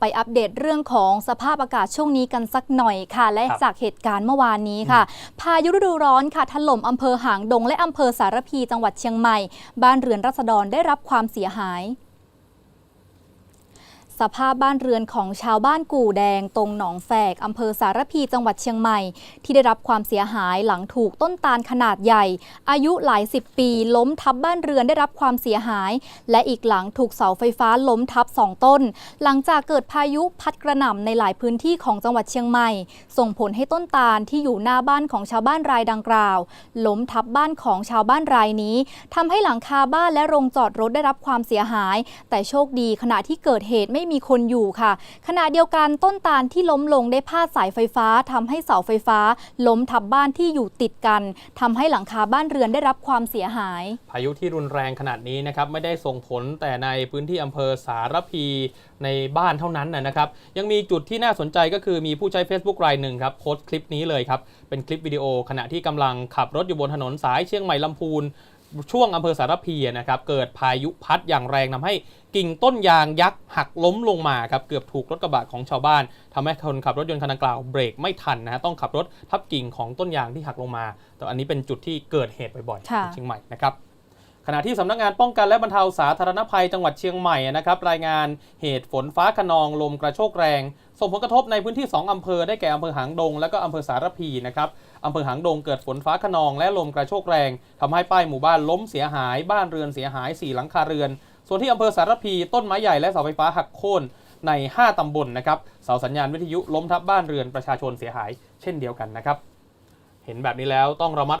ไปอัปเดตเรื่องของสภาพอากาศช่วงนี้กันสักหน่อยค่ะ และครับจากเหตุการณ์เมื่อวานนี้ค่ะ พายุฤดูร้อนค่ะถล่มอำเภอหางดง และอำเภอสารพีจังหวัดเชียงใหม่ บ้านเรือนรัษฎรได้รับความเสียหาย สภาพบ้านเรือนของชาวบ้านกู่แดงตรงหนองแฝกอำเภอสารพีจังหวัดเชียงใหม่ ที่ได้รับความเสียหายหลังถูกต้นตาลขนาดใหญ่ อายุหลายสิบปี ล้มทับบ้านเรือนได้รับความเสียหาย และอีกหลังถูกเสาไฟฟ้าล้มทับสองต้น หลังจากเกิดพายุพัดกระหน่ำในหลายพื้นที่ของจังหวัดเชียงใหม่ ส่งผลให้ต้นตาลที่อยู่หน้าบ้านของชาวบ้านรายดังกล่าว ล้มทับบ้านของชาวบ้านรายนี้ทำให้หลังคาบ้านและโรงจอดรถได้รับความเสียหาย แต่โชคดีขณะที่เกิดเหตุไม่มีคนอยู่ค่ะ ขณะเดียวกันต้นตาลที่ล้มลงได้พาดสายไฟฟ้าทำให้เสาไฟฟ้า ล้มทับบ้านที่อยู่ติดกันทำให้หลังคาบ้านเรือนได้รับความเสียหาย พายุที่รุนแรงขนาดนี้นะครับไม่ได้ส่งผลแต่ในพื้นที่อำเภอสารพีในบ้านเท่านั้นนะครับยังมีจุดที่น่าสนใจก็คือมีผู้ใช้ Facebook รายหนึ่งครับโพสต์คลิปนี้เลยครับเป็นคลิปวิดีโอขณะที่กำลังขับรถอยู่บนถนนสายเชียงใหม่ลำพูน ช่วงอำเภอสารพีนะครับเกิดพายุพัดอย่างแรงทำให้กิ่งต้นยางยักษ์หักล้มลงมาครับเกือบถูกรถกระบะของชาวบ้านทำให้คนขับรถยนต์คันดังกล่าวเบรกไม่ทันนะฮะต้องขับรถทับกิ่งของต้นยางที่หักลงมา แต่อันนี้เป็นจุดที่เกิดเหตุบ่อยๆค่ะที่เชียงใหม่นะครับ ขณะที่สำนักงานป้องกันและบรรเทาสาธารณภัยจังหวัดเชียงใหม่นะครับรายงานเหตุฝนฟ้าขนองลมกระโชกแรง ส่งผลกระทบในพื้นที่ 2 อำเภอได้แก่อำเภอหางดง และก็อำเภอสารพีนะครับอำเภอหางดงเกิดฝนฟ้าขนองและลมกระโชกแรงทำให้ป้ายหมู่บ้านล้มเสียหาย บ้านเรือนเสียหาย 4 หลังคาเรือน ส่วนที่อำเภอสารพีต้นไม้ใหญ่และเสาไฟฟ้าหักโค่นใน 5 ตำบลนะครับเสาสัญญาณวิทยุล้มทับบ้านเรือนประชาชนเสียหาย เช่นเดียวกันนะครับ เห็นแบบนี้แล้วต้องระมัด